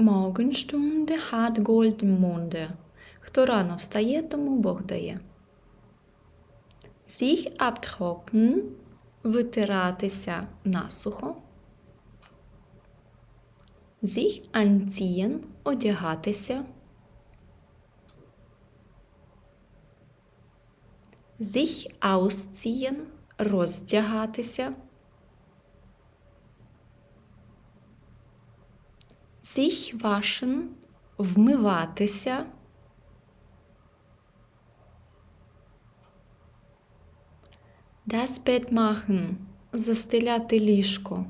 Morgenstunde hat Gold im Munde. Хто рано встає, тому Бог дає. Sich abtrocknen – витиратися насухо. Sich anziehen – одягатися. Sich ausziehen – роздягатися. Sich waschen – вмиватися. Das Bett machen – застеляти ліжко.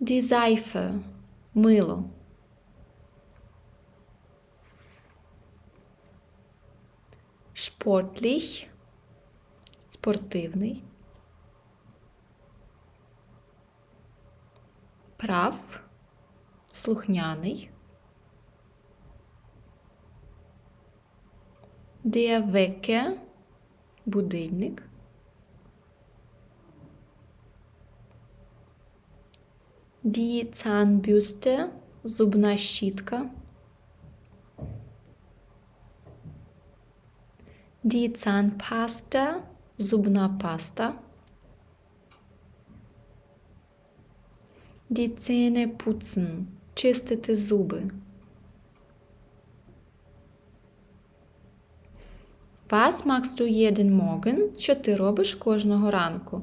Die Seife – мило. Sportlich – спортивний. Прав – слухняний. Der будильник. Die Zahnbürste – зубна щітка. Die Zahnpasta – зубна паста. Die Zähne putzen – чистити зуби. Du jeden Morgen? Що ти робиш кожного ранку?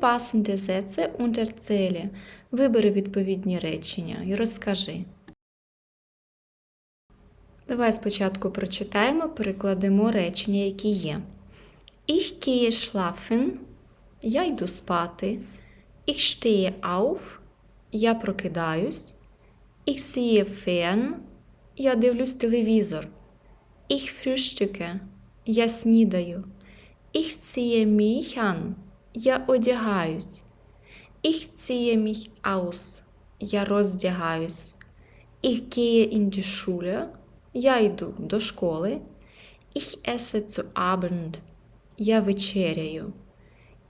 Passende Sätze und erzähle. Вибери відповідні речення і розкажи. Давай спочатку прочитаємо, перекладемо речення, які є. Ich gehe schlafen. Я йду спати. Ich stehe auf. Я прокидаюсь. Ich sehe fern. Я дивлюсь телевізор. Ich frühstücke. Я снідаю. Ich ziehe mich an. Я одягаюсь. Ich ziehe mich aus. Я роздягаюсь. Ich gehe in die Schule. Я йду до школи. Ich esse zu Abend. Я вечеряю.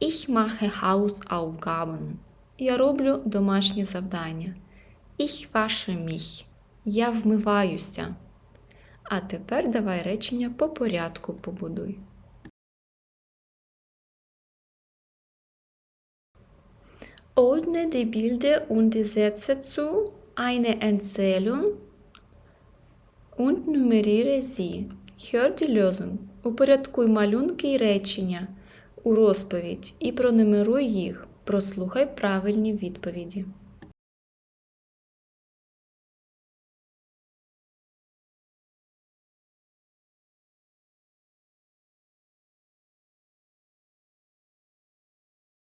Ich mache Hausaufgaben. Я роблю домашнє завдання. Ich wasche mich. Я вмиваюся. А тепер давай речення по порядку побудуй. Ordne die Bilder und die Sätze zu, eine Erzählung und nummeriere sie. Hör die Lösung. Упорядкуй малюнки і речення у розповідь і пронумеруй їх. Прослухай правильні відповіді.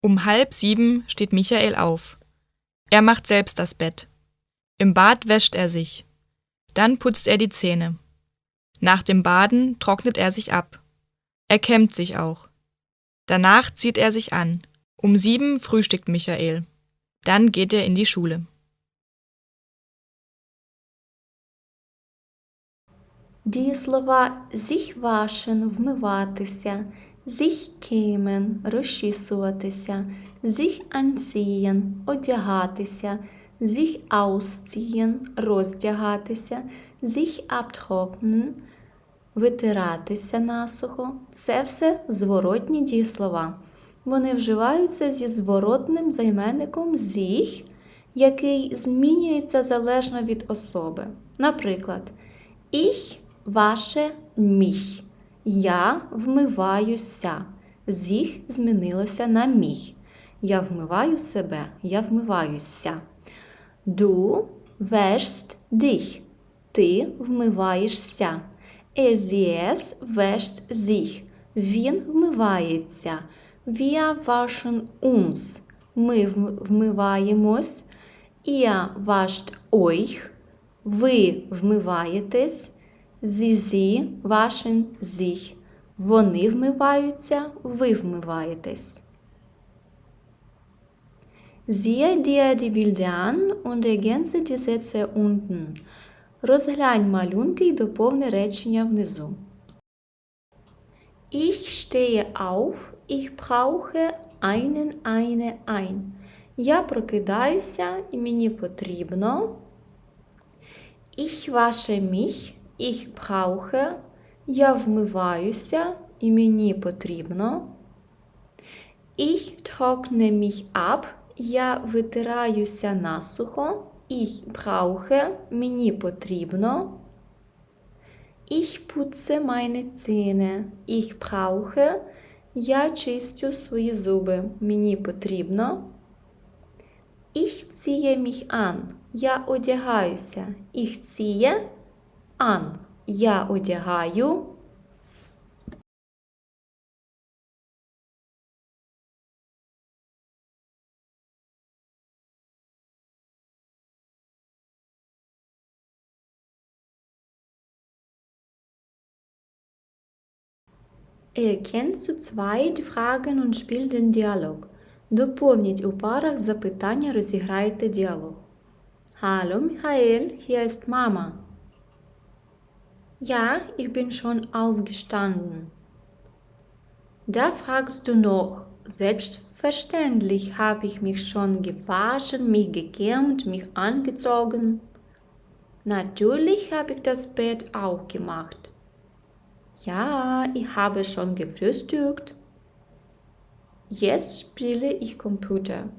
Um halb sieben steht Michael auf. Er macht selbst das Bett. Im Bad wäscht er sich. Dann putzt er die Zähne. Nach dem Baden trocknet er sich ab. Er kämmt sich auch. Danach zieht er sich an. Um sieben frühstückt Michael. Dann geht er in die Schule. Дієслова sich waschen – вмиватися, sich kämen – розчісуватися, sich anziehen – одягатися, sich ausziehen – роздягатися, sich abtrocknen – витиратися насухо. Це все зворотні дієслова. Вони вживаються зі зворотним займенником sich, який змінюється залежно від особи. Наприклад, Ich wasche mich. Я вмиваюся. Зіх змінилося на міх. Я вмиваю себе, я вмиваюся. Du wäschst dich. Ти вмиваєшся. Er es wäscht sich. Він вмивається. Wir waschen uns. Ми вмиваємось. Ihr wascht euch. Ви вмиваєтесь. Sie, sie waschen sich. Вони вмиваються, ви вмиваєтесь. Siehe dir die Bilder an und ergänze die Sätze unten. Розглянь малюнки і доповни речення внизу. Ich stehe auf, ich brauche einen, eine, ein. Я прокидаюся і мені потрібно. Ich wasche mich, ich brauche. Я вмиваюся і мені потрібно. Ich trockne mich ab. Я витираюся насухо. Ich brauche. Мені потрібно. Ich putze meine Zähne. Ich brauche. Я чистю свої зуби. Мені потрібно. Ich ziehe mich an. Я одягаюся. Ich ziehe an. Я одягаю. Erkennst zwei die Fragen und spiel den Dialog. Доповніть у парах запитання, розіграйте діалог. Hallo Michael, hier ist Mama. Ja, ich bin schon aufgestanden. Da fragst du noch. Selbstverständlich habe ich mich schon gewaschen, mich gekämmt, mich angezogen. Natürlich habe ich das Bett auch gemacht. Ja, ich habe schon gefrühstückt. Jetzt spiele ich Computer.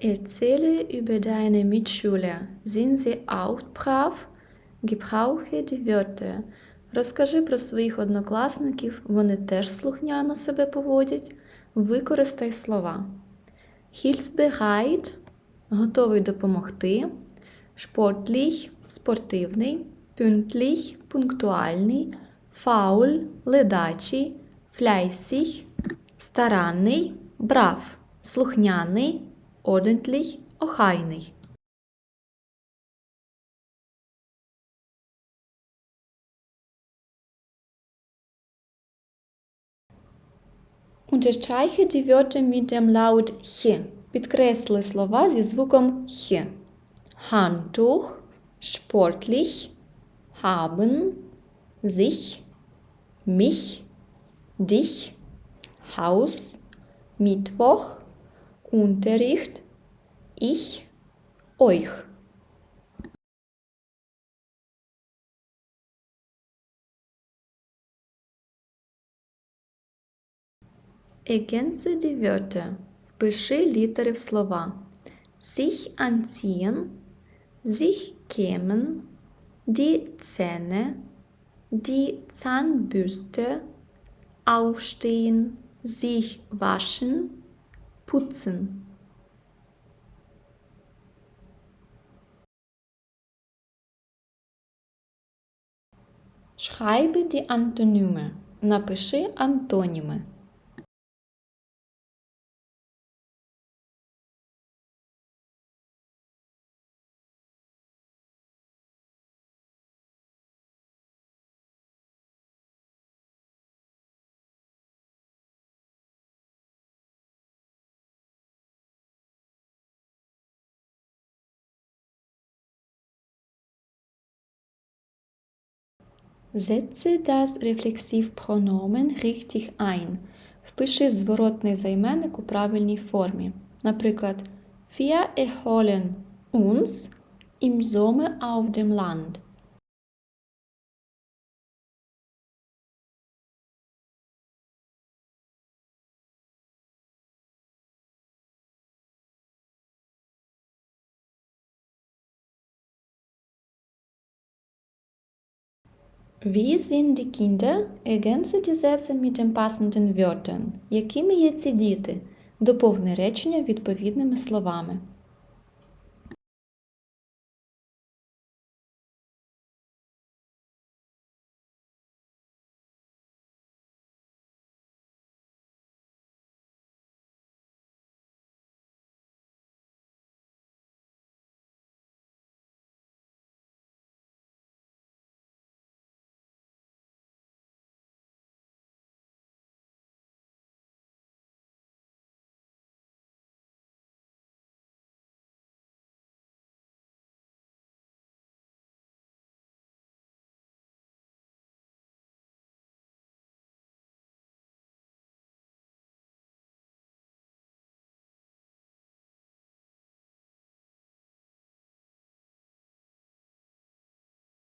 Erzähle über deine Mitschüler. Sind sie auch brav? Gebrauche die. Розкажи про своїх однокласників, вони теж слухняно себе поводять. Використай слова. Hilfsbereit – готовий допомогти. Sportlich – спортивний. Pünktlich – пунктуальний. Faul – ледачий. Fleißig – старанний. Brav – слухняний. Ordentlich – охайний. Unterstreiche die Wörter mit dem Laut ch. Підкресли слова зі звуком х. Handtuch, sportlich, haben, sich, mich, dich, Haus, Mittwoch, Unterricht, ich, euch. Ergänze die Wörter. Впиши літери в слова. Sich anziehen, sich kämen, die Zähne, die Zahnbürste, aufstehen, sich waschen, putzen. Schreibe die Antonyme. Напиши антоніми. Setze das Reflexivpronomen richtig ein. Впиши зворотний займенник у правильній формі. Наприклад, Wir erholen uns im Sommer auf dem Land. Wie sind die Kinder? Ergänze die Sätze mit den passenden Wörtern. Якими є ці діти? Доповни речення відповідними словами.